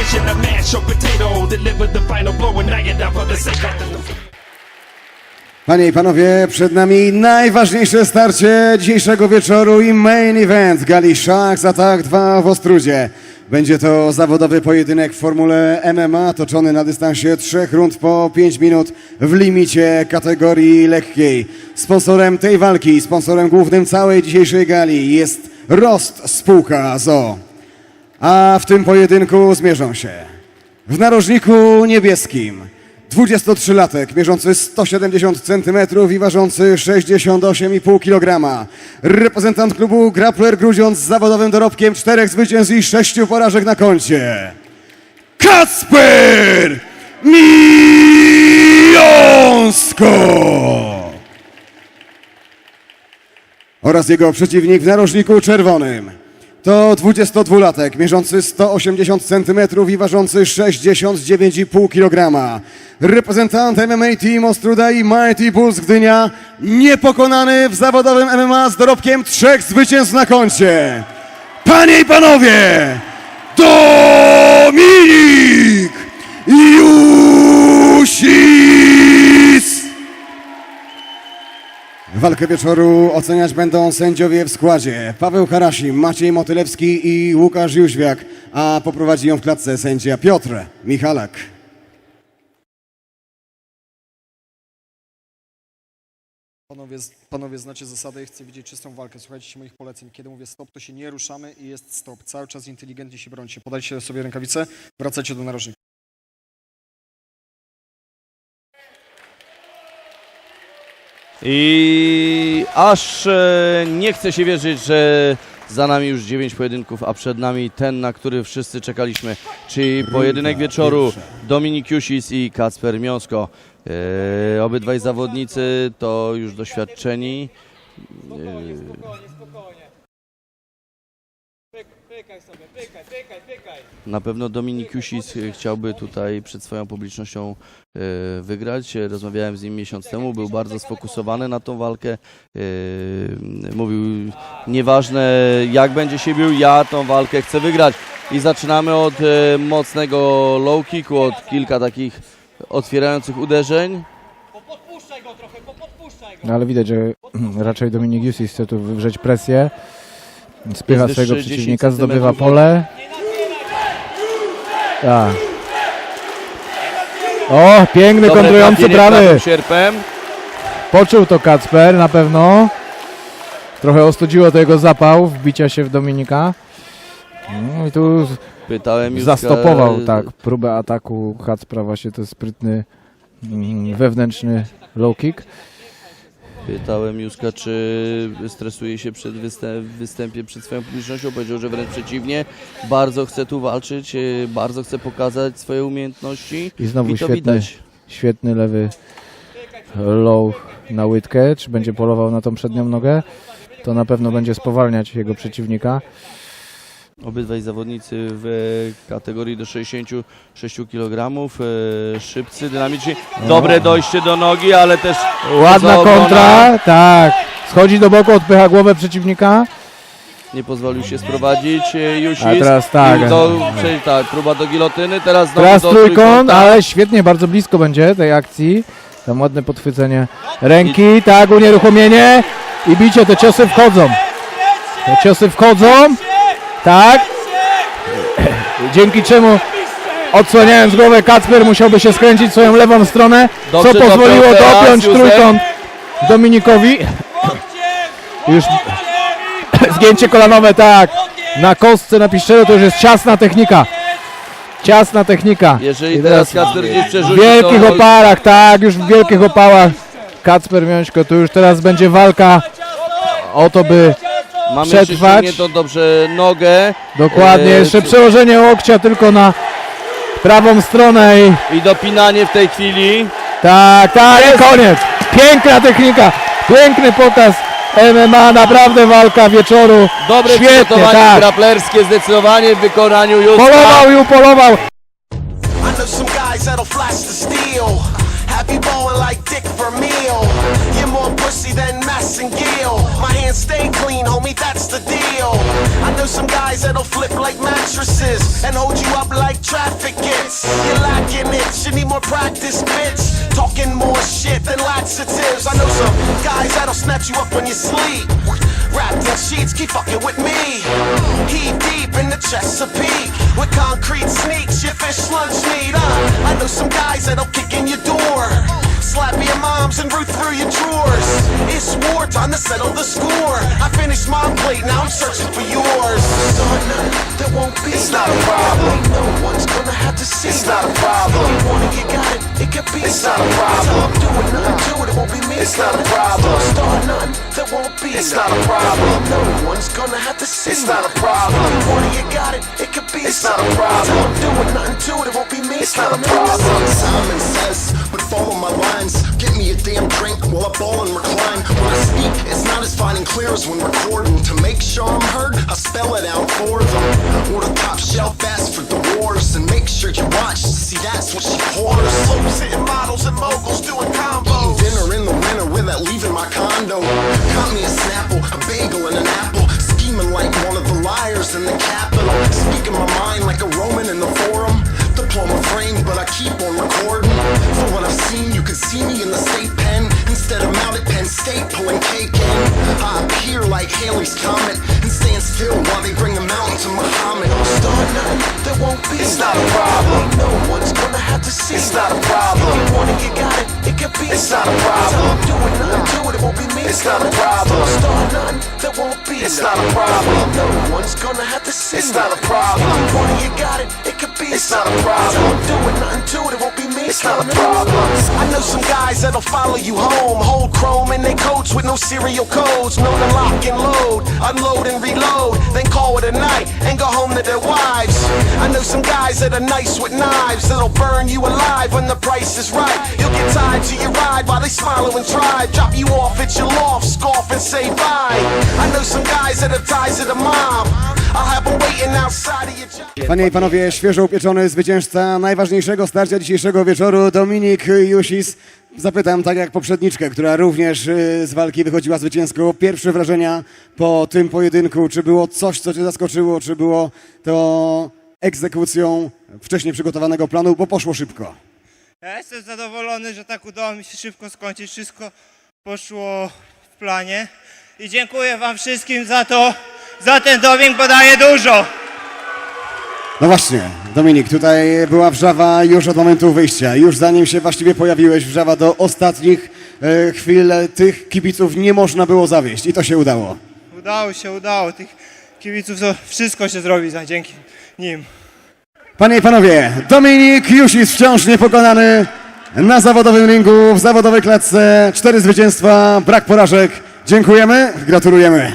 mash potato, deliver the final blow, and for the sake of. Panie i panowie, przed nami najważniejsze starcie dzisiejszego wieczoru i main event gali Sharks Attack 2 w Ostrudzie. Będzie to zawodowy pojedynek w formule MMA toczony na dystansie trzech rund po 5 minut w limicie kategorii lekkiej. Sponsorem tej walki, sponsorem głównym całej dzisiejszej gali jest Rost Spółka ZO. A w tym pojedynku zmierzą się w narożniku niebieskim 23-latek mierzący 170 cm i ważący 68,5 kg. Reprezentant klubu Grappler Grudziądz z zawodowym dorobkiem czterech zwycięstw i sześciu porażek na koncie. Kacper Miąsko! oraz jego przeciwnik w narożniku czerwonym. To 22-latek, mierzący 180 cm i ważący 69,5 kg. Reprezentant MMA Team Ostruda i Mighty Bulls Gdynia, niepokonany w zawodowym MMA z dorobkiem trzech zwycięstw na koncie. Panie i panowie, Dominik Jusis! Walkę wieczoru oceniać będą sędziowie w składzie. Paweł Harasim, Maciej Motylewski i Łukasz Jóźwiak, a poprowadzi ją w klatce sędzia Piotr Michalak. Panowie, panowie, znacie zasady, chcę widzieć czystą walkę. Słuchajcie moich poleceń. Kiedy mówię stop, to się nie ruszamy i jest stop. Cały czas inteligentnie się brońcie. Podajcie sobie rękawice, wracajcie do narożnika. I aż e, nie chce się wierzyć, że za nami już 9 pojedynków, a przed nami ten, na który wszyscy czekaliśmy, czyli pojedynek wieczoru Dominik Jusis i Kacper Miąsko. E, obydwaj zawodnicy to już doświadczeni. Na pewno Dominik Jusis chciałby tutaj przed swoją publicznością e, wygrać. Rozmawiałem z nim miesiąc temu, był bardzo sfokusowany na tą walkę. E, Mówił, nieważne jak będzie się bił, ja tą walkę chcę wygrać. I zaczynamy od e, mocnego low kicku, od kilka takich otwierających uderzeń. No ale widać, że raczej Dominik Jusis chce tu wywrzeć presję. Spycha swojego wyższy 10 przeciwnika, zdobywa pole. Tak. O, piękny Dobre kontrujący sierpem. Poczuł to Kacper na pewno. Trochę ostudziło to jego zapał wbicia się w Dominika. No i tu Pytałem zastopował tak próbę ataku Kacpra właśnie to sprytny mm, wewnętrzny low kick. Pytałem Juska, czy stresuje się przed występ, występie przed swoją publicznością. Powiedział, że wręcz przeciwnie. Bardzo chce tu walczyć, e, bardzo chce pokazać swoje umiejętności. I znowu I świetny, widać. świetny lewy low na łydkę. Czy będzie polował na tą przednią nogę? To na pewno będzie spowalniać jego przeciwnika. Obydwaj zawodnicy w kategorii do 66 kg. E, szybcy, dynamiczni. Dobre dojście do nogi, ale też Ładna kontra, tak. Schodzi do boku, odpycha głowę przeciwnika. Nie pozwolił się sprowadzić e, Jusis. A teraz tak. Do, czyli tak, próba do gilotyny, teraz znowu Teraz do trójkąt, ale świetnie, bardzo blisko będzie tej akcji. Tam ładne podchwycenie ręki, tak, unieruchomienie i bicie, te ciosy wchodzą. Te ciosy wchodzą, tak. Dzięki czemu odsłaniając głowę Kacper musiałby się skręcić swoją lewą stronę, Dobrze co pozwoliło dopiąć trójkąt Dominikowi. Już zgięcie kolanowe, tak. Na kostce, na piszczelu to już jest ciasna technika. Ciasna technika. Jeżeli I teraz Kacper gdzieś w przerzuci, wielkich to oparach, tak, już w wielkich opałach. Kacper Miąśko, tu już teraz będzie walka o to, by mamy przetrwać. to dobrze nogę. dokładnie, E, jeszcze przełożenie łokcia tylko na prawą stronę i I dopinanie w tej chwili. tak, tak, i koniec. Piękna technika, piękny pokaz MMA, naprawdę walka wieczoru. Dobre Świetnie, przygotowanie tak. graplerskie zdecydowanie w wykonaniu Józka. Polował i upolował. I know some guys that'll flash the steel. Have you ballin' like Dick Vermeil. You're more pussy than. My hands stay clean, homie, some guys that'll flip like mattresses and hold you up like traffic gets. You're lacking it, you need more practice, bitch. Talking more shit than laxatives. I know some guys that'll snatch you up when you sleep. Wrapped in sheets, keep fucking with me. Heat deep in the Chesapeake. With concrete sneaks, your fish lunch meat. Uh, I know some guys that'll kick in your door. Slap your moms and root through your drawers. It's war time to settle the score. I finished my plate, now I'm searching for yours. There won't be. It's not a problem. No one's gonna have to see. It's not a problem. You want it, you got it. It could be. It's not a problem. Doing nothing to it. It won't be me. It's not a problem. Start nothing. There won't be. It's not a problem. No one's gonna have to see. It's not a problem. You want it, you got it. It could be. It's not a problem. Doing nothing to it. It won't be me. It's not a problem. Simon says, but follow my lines. Get me a damn drink while I ball and recline. When I speak, it's not as fine and clear as when recording. To make sure I'm heard, I spell it out for them. Order top shelf fast for the wars, and make sure you watch to see that's what she pours. Slopes hitting models and moguls doing combos. Eating Dinner in the winter without leaving my condo. Got me a Snapple, like Comet and stand still while they bring the mountain to Muhammad. Start nothing, there won't be. It's not a problem. No one's gonna have to see. It's not a problem. If you want it, you got it. It could be. It's not a problem. I'm doing nothing to it. It won't be me. It's not a problem. Start nothing, there won't be. It's not a problem. No one's gonna have to see. It's not a problem. If you want it, you got it. It could be. It's not a problem. I'm doing nothing to it. It's. I know some guys that'll follow you home. Hold chrome in their coats with no serial codes. Know to lock and load, unload and reload. Then call it a night and go home to their wives. I know some guys that are nice with knives that'll burn you alive when the price is right. You'll get tied to your ride while they smile and try. Drop you off at your loft, scoff and say bye. I know some guys that have ties to the mob. Panie i panowie, świeżo upieczony zwycięzca najważniejszego starcia dzisiejszego wieczoru, Dominik Jusis. Zapytam, tak jak poprzedniczkę, która również y, z walki wychodziła zwycięsko. Pierwsze wrażenia po tym pojedynku. Czy było coś, co cię zaskoczyło? Czy było to egzekucją wcześniej przygotowanego planu, bo poszło szybko? Ja jestem zadowolony, że tak udało mi się szybko skończyć. Wszystko poszło w planie. I dziękuję Wam wszystkim za to, za ten doping, bo daje dużo. No właśnie, Dominik, tutaj była wrzawa już od momentu wyjścia. Już zanim się właściwie pojawiłeś, wrzawa do ostatnich e, chwil tych kibiców nie można było zawieść i to się udało. Udało się, udało. Tych kibiców to wszystko się zrobi za dzięki nim. Panie i panowie, Dominik Jusis wciąż niepokonany na zawodowym ringu, w zawodowej klatce. Cztery zwycięstwa, brak porażek. Dziękujemy, gratulujemy.